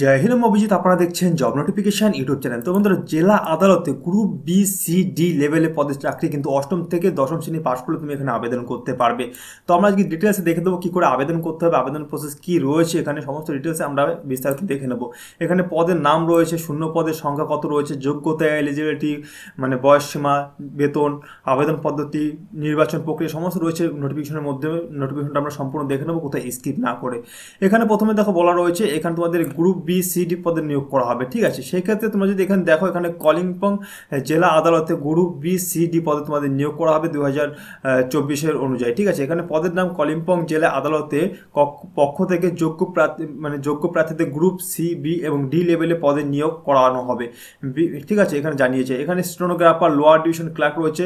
জয় হিন্দ অভিজিৎ আপনারা দেখছেন job notification YouTube channel. তো বন্ধুরা, জেলা আদালতে গ্রুপ বি সি ডি লেভেলে পদের চাকরি কিন্তু অষ্টম থেকে দশম শ্রেণি পাশ করলে তুমি এখানে আবেদন করতে পারবে। তো আমরা আজকে ডিটেলসে দেখে দেবো কী করে আবেদন করতে হবে, আবেদন প্রসেস কী রয়েছে, এখানে সমস্ত ডিটেলসে আমরা বিস্তারিত দেখে নেব। এখানে পদের নাম রয়েছে, শূন্য পদের সংখ্যা কত রয়েছে, যোগ্যতা এলিজিবিলিটি মানে বয়স সীমা, বেতন, আবেদন পদ্ধতি, নির্বাচন প্রক্রিয়া সমস্ত রয়েছে নোটিফিকেশনের মধ্যে। নোটিফিকেশনটা আমরা সম্পূর্ণ দেখে নেব, কোথায় স্কিপ না করে। এখানে প্রথমে দেখো বলা রয়েছে, এখানে তোমাদের গ্রুপ বি সি ডি পদে নিয়োগ করা হবে, ঠিক আছে? সেই ক্ষেত্রে তোমরা যদি এখানে দেখো, এখানে কলিম্পং জেলা আদালতে গ্রুপ বি সি ডি পদে তোমাদের নিয়োগ করা হবে দু হাজার চব্বিশের অনুযায়ী, ঠিক আছে? এখানে পদের নাম কলিম্পং জেলা আদালতে পক্ষ থেকে যোগ্য প্রার্থী মানে যোগ্য প্রার্থীদের গ্রুপ সি বি এবং ডি লেভেলে পদে নিয়োগ করানো হবে। ঠিক আছে? এখানে জানিয়েছে, এখানে স্টেনোগ্রাফার, লোয়ার ডিভিশন ক্লার্ক রয়েছে,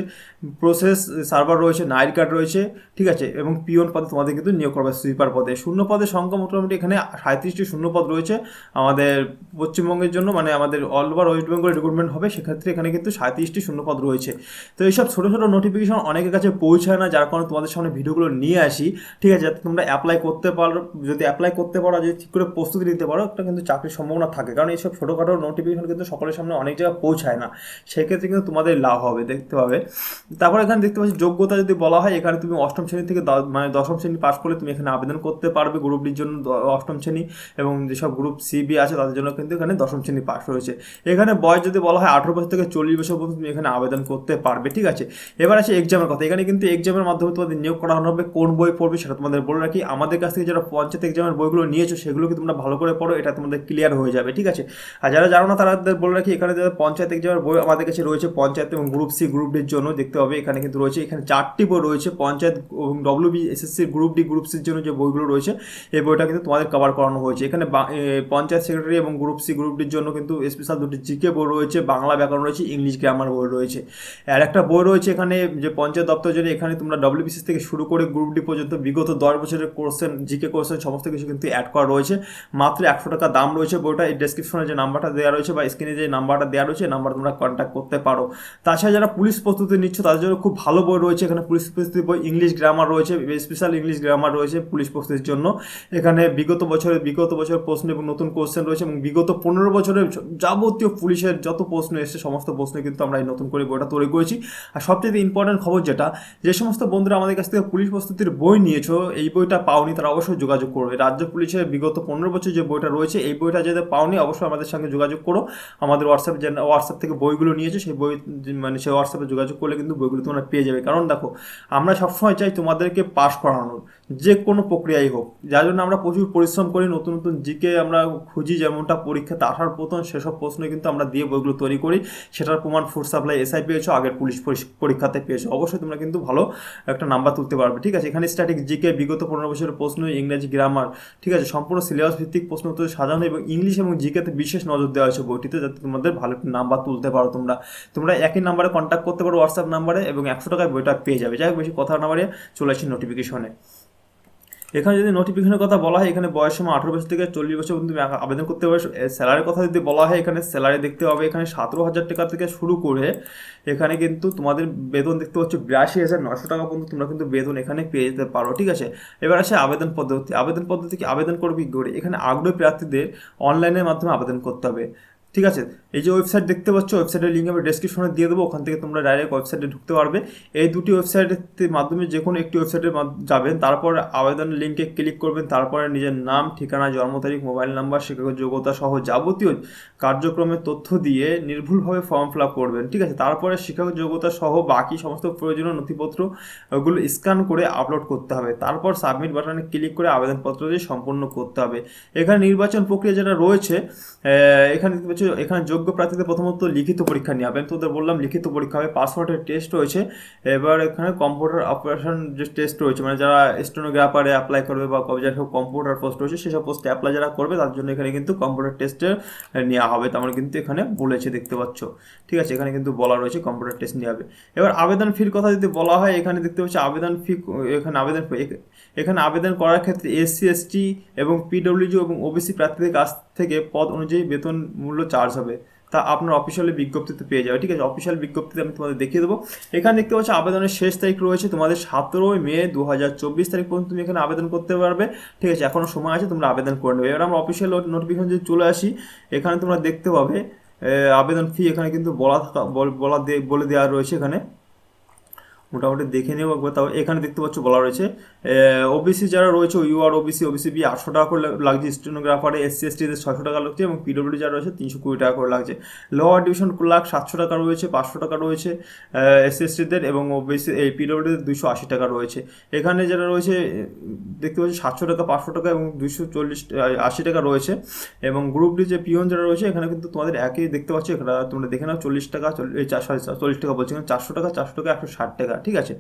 প্রসেস সার্ভার রয়েছে, নাইট কার্ড রয়েছে, ঠিক আছে? এবং পিওন পদে তোমাদের কিন্তু নিয়োগ করবে সুইপার পদে। শূন্য পদের সংখ্যা মোটামুটি এখানে সাঁত্রিশটি শূন্য পদ রয়েছে। আমাদের পশ্চিমবঙ্গের জন্য মানে আমাদের all over West Bengal recruitment হবে, সেক্ষেত্রে এখানে কিন্তু সাঁত্রিশটি শূন্যপদ রয়েছে। তো এইসব ছোটো ছোটো নোটিফিকেশন অনেকের কাছে পৌঁছায় না, যার কারণে তোমাদের সামনে ভিডিওগুলো নিয়ে আসি। ঠিক আছে, যাতে তোমরা অ্যাপ্লাই করতে পারো, যদি অ্যাপ্লাই করতে পারো, যদি ঠিক করে প্রস্তুতি নিতে পারো, একটা কিন্তু চাকরির সম্ভাবনা থাকে। কারণ এইসব ছোটোখাটো নোটিফিকেশন কিন্তু সকলের সামনে অনেক জায়গায় পৌঁছায় না। সেক্ষেত্রে কিন্তু তোমাদের লাভ হবে, দেখতে পাবে। তারপর এখানে দেখতে পাচ্ছি, যোগ্যতা যদি বলা হয়, এখানে তুমি অষ্টম শ্রেণি থেকে মানে দশম শ্রেণি পাশ করলে তুমি এখানে আবেদন করতে পারবে গ্রুপ ডির জন্য অষ্টম শ্রেণি এবং যেসব গ্রুপ সি বি আছে, তাদের জন্য কিন্তু এখানে দশম শ্রেণি পাশ রয়েছে এখানে বয়স যদি বলা হয় আঠারো বছর থেকে চল্লিশ বছর পর্যন্ত তুমি এখানে আবেদন করতে পারবে, ঠিক আছে? এবার আছে এক্সামের কথা। এখানে কিন্তু এক্সামের মাধ্যমে তোমাদের নিয়োগ করানো হবে, কোন বই পড়বে সেটা তোমাদের বলে রাখি। আমাদের কাছ থেকে যারা পঞ্চায়েত এক্সামের বইগুলো নিয়েছো, সেগুলোকে তোমরা ভালো করে পড়ো, এটা তোমাদের ক্লিয়ার হয়ে যাবে, ঠিক আছে? আর যারা জানো না তাদের বলে রাখি, এখানে যারা পঞ্চায়েত এক্সামের বই আমাদের কাছে রয়েছে, পঞ্চায়েত এবং গ্রুপ সি গ্রুপ ডির জন্য দেখতে হবে, এখানে কিন্তু রয়েছে। এখানে চারটি বই রয়েছে, পঞ্চায়েত এবং W B SSC group D group সির জন্য যে বইগুলো রয়েছে, এই বইটা কিন্তু তোমাদের কভার করানো হয়েছে। এখানে পঞ্চায়েত সেক্রেটারি এবং গ্রুপ সি গ্রুপ ডির জন্য কিন্তু স্পেশাল দুটি জিকে বই রয়েছে, বাংলা ব্যাকরণ রয়েছে ইংলিশ গ্রামার বই রয়েছে। আর একটা বই রয়েছে এখানে যে পঞ্চায়েত দপ্তর জন্য এখানে তোমরা ডব্লিউবিসিএস থেকে শুরু করে গ্রুপ ডি পর্যন্ত বিগত দশ বছরের কোর্সেন জিকে কোর্সেন সমস্ত কিছু কিন্তু অ্যাড করা রয়েছে। মাত্র একশো টাকা দাম রয়েছে বইটা, এই ডেসক্রিপশনে যে নাম্বারটা দেওয়া রয়েছে বা স্ক্রিনে যে নাম্বারটা দেওয়া রয়েছে নাম্বার তোমরা কন্ট্যাক্ট করতে পারো। তাছাড়া যারা পুলিশ প্রস্তুতি নিচ্ছ, তাদের জন্য খুব ভালো বই রয়েছে এখানে পুলিশ প্রস্তুতি বই ইংলিশ গ্রামার রয়েছে স্পেশাল ইংলিশ গ্রামার রয়েছে পুলিশ প্রস্তুতির জন্য। এখানে বিগত বছরের বিগত বছরের প্রশ্ন এবং নতুন কোশ্চেন রয়েছে এবং বিগত পনেরো বছরের যাবতীয় পুলিশের যত প্রশ্ন এসেছে, সমস্ত প্রশ্ন কিন্তু আমরা এই নতুন করে বইটা তৈরি করেছি আর সবচেয়ে ইম্পর্টেন্ট খবর যেটা, যে সমস্ত বন্ধুরা আমাদের কাছ থেকে পুলিশ প্রস্তুতির বই নিয়েছো, এই বইটা পাওনি তারা অবশ্যই যোগাযোগ করবে রাজ্য পুলিশের বিগত পনেরো বছর যে বইটা রয়েছে, এই বইটা যাদের পাওনি, অবশ্যই আমাদের সঙ্গে যোগাযোগ করো। আমাদের হোয়াটসঅ্যাপ যে হোয়াটসঅ্যাপ থেকে বইগুলো নিয়েছে, সেই বই মানে সেই হোয়াটসঅ্যাপে যোগাযোগ করলে কিন্তু বইগুলো তোমরা পেয়ে যাবে। কারণ দেখো, আমরা সবসময় চাই তোমাদেরকে পাশ করানোর। যে কোনো প্রক্রিয়াই হোক। যার জন্য আমরা প্রচুর পরিশ্রম করি, নতুন নতুন জিকে আমরা খুঁজি যেমনটা পরীক্ষাতে আসার প্রথম সেসব প্রশ্ন কিন্তু আমরা দিয়ে বইগুলো তৈরি করি। সেটার প্রমাণ ফুড সাপ্লাই এসআই পেয়েছ, আগের পুলিশ পরীক্ষ- পরীক্ষাতে পেয়েছ। অবশ্যই তোমরা কিন্তু ভালো একটা নাম্বার তুলতে পারবে, ঠিক আছে? এখানে স্ট্যাটিক জিকে বিগত পনেরো বছরের প্রশ্ন, ইংরেজি গ্রামার ঠিক আছে? সম্পূর্ণ সিলেবাস ভিত্তিক প্রশ্ন উত্তর সাজানো এবং ইংলিশ এবং জিকেতে বিশেষ নজর দেওয়া হয়েছে বইটিতে, যাতে তোমাদের ভালো একটা নাম্বার তুলতে পারো তোমরা। তোমরা একই নাম্বারে কন্ট্যাক্ট করতে পারো হোয়াটসঅ্যাপ নাম্বারে এবং একশো টাকায় বইটা পেয়ে যাবে। যাই বেশি কথা না বাড়িয়ে চলে আসি নোটিফিকেশনে এখানে যদি নোটিফিকেশনের কথা বলা হয়, এখানে বয়স সময় আঠারো বছর থেকে চল্লিশ বছর পর্যন্ত তুমি আবেদন করতে পারো স্যালারির কথা যদি বলা হয়, এখানে স্যালারি দেখতে হবে এখানে সতেরো হাজার টাকা থেকে শুরু করে এখানে কিন্তু তোমাদের বেতন দেখতে পাচ্ছ বিরাশি হাজার নশো টাকা পর্যন্ত তোমরা কিন্তু বেতন এখানে পেয়ে যেতে পারো, ঠিক আছে? এবার আসে আবেদন পদ্ধতি। আবেদন পদ্ধতি কি? আবেদন করবি কি করে? এখানে আগ্রহী প্রার্থীদের অনলাইনের মাধ্যমে আবেদন করতে হবে, ঠিক আছে? এই যে ওয়েবসাইট দেখতে পাচ্ছ ওয়েবসাইটের লিঙ্ক আমি ডেসক্রিপশনে দিয়ে দেবো, ওখান থেকে তোমরা ডাইরেক্ট ওয়েবসাইটে ঢুকতে পারবে। এই দুটি ওয়েবসাইটের মাধ্যমে যে কোনো একটি ওয়েবসাইটের যাবেন, তারপর আবেদন লিঙ্কে ক্লিক করবেন, তারপরে নিজের নাম, ঠিকানা, জন্ম তারিখ মোবাইল নাম্বার শিক্ষাগত যোগ্যতা সহ যাবতীয় কার্যক্রমের তথ্য দিয়ে নির্ভুলভাবে ফর্ম ফিল আপ করবেন, ঠিক আছে? তারপরে শিক্ষাগত যোগ্যতা সহ বাকি সমস্ত প্রয়োজনীয় নথিপত্রগুলো স্ক্যান করে আপলোড করতে হবে। তারপর সাবমিট বাটনে ক্লিক করে আবেদনপত্রটি সম্পূর্ণ করতে হবে। এখানে নির্বাচন প্রক্রিয়া যেটা রয়েছে এখানে এখানে যোগ্য প্রার্থীদের প্রথমত লিখিত পরীক্ষা নিয়ে হবে আমি তোদের বললাম, লিখিত পরীক্ষা হবে, পাসওয়ার্ডের টেস্ট রয়েছে। এবার এখানে কম্পিউটার অপারেশন যে টেস্ট রয়েছে মানে যারা স্টেনোগ্রাফারে অ্যাপ্লাই করবে বা যারা কম্পিউটার পোস্ট রয়েছে, সেসব পোস্টে অ্যাপ্লাই যারা করবে তার জন্য এখানে কিন্তু কম্পিউটার টেস্টে নেওয়া হবে। তেমন কিন্তু এখানে বলেছে, দেখতে পাচ্ছ। ঠিক আছে, এখানে কিন্তু বলা রয়েছে কম্পিউটার টেস্ট নেওয়া হবে। এবার আবেদন ফির কথা যদি বলা হয়, এখানে দেখতে পাচ্ছি আবেদন ফি এখানে আবেদন এখানে আবেদন করার ক্ষেত্রে এসসি এসটি এবং পিডব্লিউজি এবং ওবিসি প্রার্থীদের কাছ থেকে পদ অনুযায়ী বেতন মূল্য চার্জ হবে। তা আপনার অফিসিয়ালি বিজ্ঞপ্তিতে পেয়ে যাবে। ঠিক আছে অফিসিয়াল বিজ্ঞপ্তিতে আমি তোমাদের দেখিয়ে দেবো। এখানে দেখতে পাচ্ছ আবেদনের শেষ তারিখ রয়েছে তোমাদের সতেরোই মে দু হাজার চব্বিশ তারিখ পর্যন্ত তুমি এখানে আবেদন করতে পারবে। ঠিক আছে এখনও সময় আছে, তোমরা আবেদন করে নেবে। এবার আমরা অফিসিয়াল নোটিফিকেশন যদি চলে আসি, এখানে তোমরা দেখতে পাবে আবেদন ফি এখানে কিন্তু বলা বল- বলে দেওয়া রয়েছে এখানে। মোটামুটি দেখে নেব একবার। তাও এখানে দেখতে পাচ্ছ বলা রয়েছে। ওবিসি যারা রয়েছে U R OBC OBC B, আটশো টাকা করে লাগছে। স্টেনোগ্রাফারে এসসি এস টিদের ছশো টাকা লাগছে এবং পিডব্লিউডি যারা রয়েছে, তিনশো কুড়ি টাকা করে লাগছে। লোয়ার ডিভিশন লাখ সাতশো টাকা রয়েছে, পাঁচশো টাকা রয়েছে এসসি এস টিদের এবং ওবিসি এই পিডব্লিউডিদের দুশো আশি টাকা রয়েছে। এখানে যারা রয়েছে, দেখতে পাচ্ছি সাতশো টাকা, পাঁচশো টাকা এবং দুশো চল্লিশ আশি টাকা রয়েছে। এবং গ্রুপ ডি যে পিওন যারা রয়েছে, এখানে কিন্তু তোমাদের একই দেখতে পাচ্ছ। এখানে তোমরা দেখে নাও, চল্লিশ টাকা চল্লিশ চল্লিশ টাকা বলছি চারশো টাকা চারশো টাকা, একশো ষাট টাকা। ঠিক আছে?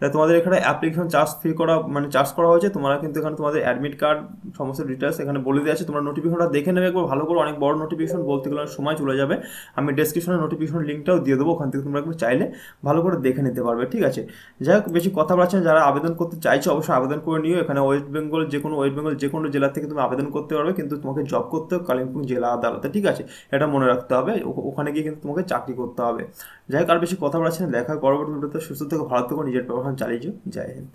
তাই তোমাদের এখানে অ্যাপ্লিকেশন চার্জ ফ্রি করা মানে চার্জ করা হয়েছে, তোমরা কিন্তু এখানে তোমাদের অ্যাডমিট কার্ড সমস্ত ডিটেলস এখানে বলে দেওয়া আছে। তোমরা নোটিফিকেশনটা দেখে নেবে একবার, ভালো করে অনেক বড় নোটিফিকেশন বলতে গেলে সময় চলে যাবে। আমি ডেসক্রিপশনে নোটিফিকেশন লিঙ্কটাও দিয়ে দেবো, ওখান থেকে তোমরা একবার চাইলে ভালো করে দেখে নিতে পারবে, ঠিক আছে? যাই হোক, বেশি কথা বাড়ছেন যারা আবেদন করতে চাইছো অবশ্যই আবেদন করে নিও। এখানে ওয়েস্ট বেঙ্গল যে কোনো ওয়েস্ট বেঙ্গল যে কোনো জেলা থেকে তুমি আবেদন করতে পারবে, কিন্তু তোমাকে জব করতে হবে কালিম্পং জেলা আদালতে, ঠিক আছে? এটা মনে রাখতে হবে। ওখানে গিয়ে কিন্তু তোমাকে চাকরি করতে হবে। যাই হোক, আর বেশি কথা বাড়ছে না, দেখা পরবর্তী সুস্থ থেকে ভালো থেকো নিজের ব্যবহার চালিয়ে যাও জয় হিন্দ